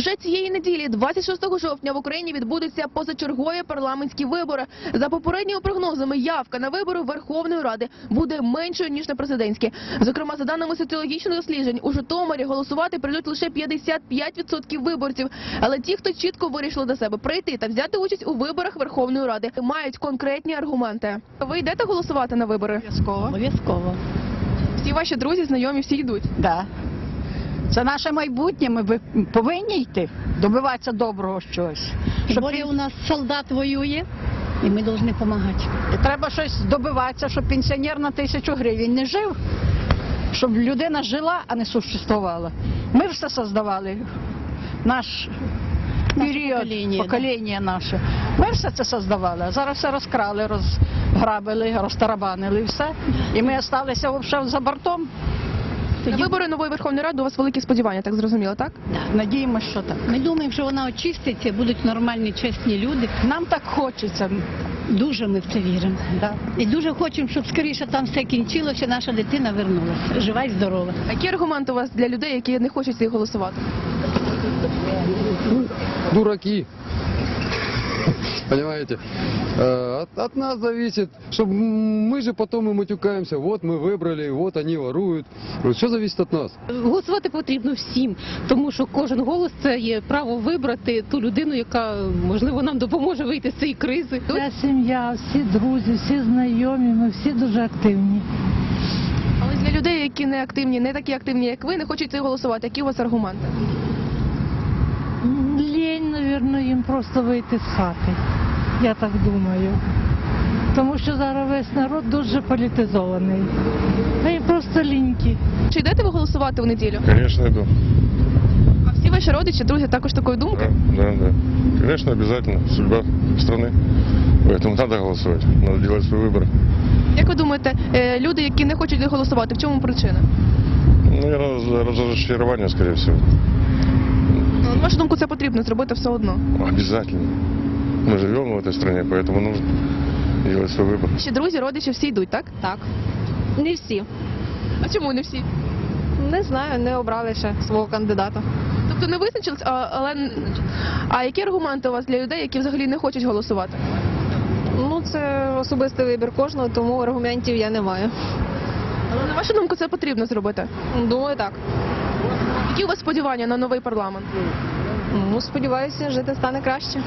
Вже цієї неділі, 26 жовтня, в Україні відбудуться позачергові парламентські вибори. За попередніми прогнозами, явка на вибори Верховної Ради буде меншою ніж на президентські. Зокрема, за даними соціологічних досліджень, у Житомирі голосувати прийдуть лише 55% виборців. Але ті, хто чітко вирішили для себе прийти та взяти участь у виборах Верховної Ради, мають конкретні аргументи. Ви йдете голосувати на вибори? Обов'язково. Обов'язково. Всі ваші друзі, знайомі, всі йдуть. Да. Це наше майбутнє. Ми ви- повинні йти, добиватися доброго щось. Щоб пен- у нас солдат воює, і ми повинні допомагати. Треба щось добиватися, щоб пенсіонер на тисячу гривень не жив, щоб людина жила, а не существувала. Ми все создавали. Наш період, покоління, да. покоління наше. Ми все це создавали, а зараз все розкрали, розграбили, розтарабанили і все. І ми залишилися за бортом. На вибори нової Верховної Ради у вас великі сподівання, так зрозуміло, так? Надіємося, що так. Ми думаємо, що вона очиститься, будуть нормальні, чесні люди. Нам так хочеться. Дуже ми в це віримо. Да. І дуже хочемо, щоб скоріше там все кінчилося, наша дитина вернулася. Жива і здорова. А Які аргументи у вас для людей, які не хочуть йти голосувати? дураки Понимаете? Э, От, от нас зависит, чтобы мы же потом и матюкаемся. Вот мы выбрали, вот они воруют. Вот Все зависит от нас. Голосувати потрібно всім, тому що кожен голос це є право вибрати ту людину, яка можливо нам допоможе вийти з цієї кризи. Вся сім'я, всі друзі, всі знайомі, ми всі дуже активні. Але для людей, які не активні, не такі активні, як ви, не хочуть йти голосувати, які у вас аргументи? М, Лінь, мабуть, їм просто вийти з хати. Я так думаю. Тому що зараз весь народ дуже політизований. А їм просто лінькі. Чи йдете ви голосувати в неділю? Конечно, иду. А всі ваші родичі, друзі також такої думки? Да, да, да. Конечно, обязательно. Судьба страны. Поэтому надо голосовать. Надо делать свой выбор. Як ви думаєте, е, люди, які не хочуть йти голосувати, в чому причина? Наверное, за разочарование, скорее всего. Ну, на вашу думку, це потрібно зробити все одно. Обязательно. Мы живем в этой стране, поэтому нужно делать свой выбор. Ваші друзі, родичі всі йдуть, так? Так. Не всі. А чому не всі? Не знаю, не обрали ще свого кандидата. Тобто не визначились, а, але а які аргументи у вас для людей, які взагалі не хочуть голосувати? Ну, це особистий вибір кожного, тому аргументів я не маю. Але на вашу думку, це потрібно зробити. Думаю, так. Які у вас сподівання на новий парламент? Ну, сподіваюся, жити стане краще.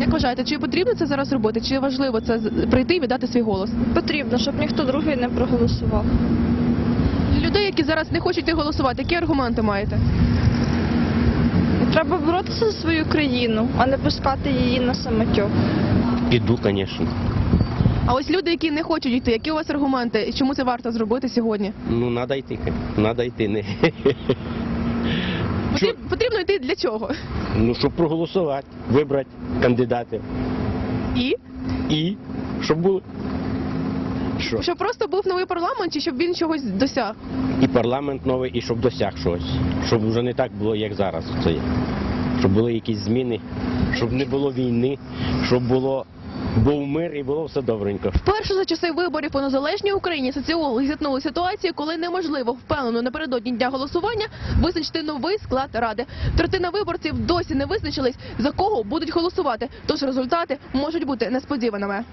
Як вважаєте, чи потрібно це зараз робити? Чи важливо це прийти і віддати свій голос? Потрібно, щоб ніхто другий не проголосував. Людей, які зараз не хочуть голосувати, які аргументи маєте? Треба боротися за свою країну, а не пускати її на самотьок. Піду, звісно. А ось люди, які не хочуть йти, які у вас аргументи? І Чому це варто зробити сьогодні? Ну, треба йти. Треба йти. Не. Потріб- Потрібно йти для чого? Ну, щоб проголосувати, вибрати кандидатів. І І щоб було. Що? щоб просто був новий парламент, чи щоб він чогось досяг? І парламент новий, і щоб досяг щось. Щоб вже не так було, як зараз. Це. Щоб були якісь зміни, щоб не було війни, щоб було був мир і було все добренько. Вперше за часи виборів у незалежній Україні соціологи зіткнули ситуацію, коли неможливо впевнено напередодні дня голосування визначити новий склад ради. Третина виборців досі не визначились за кого будуть голосувати. Тож результати можуть бути несподіваними.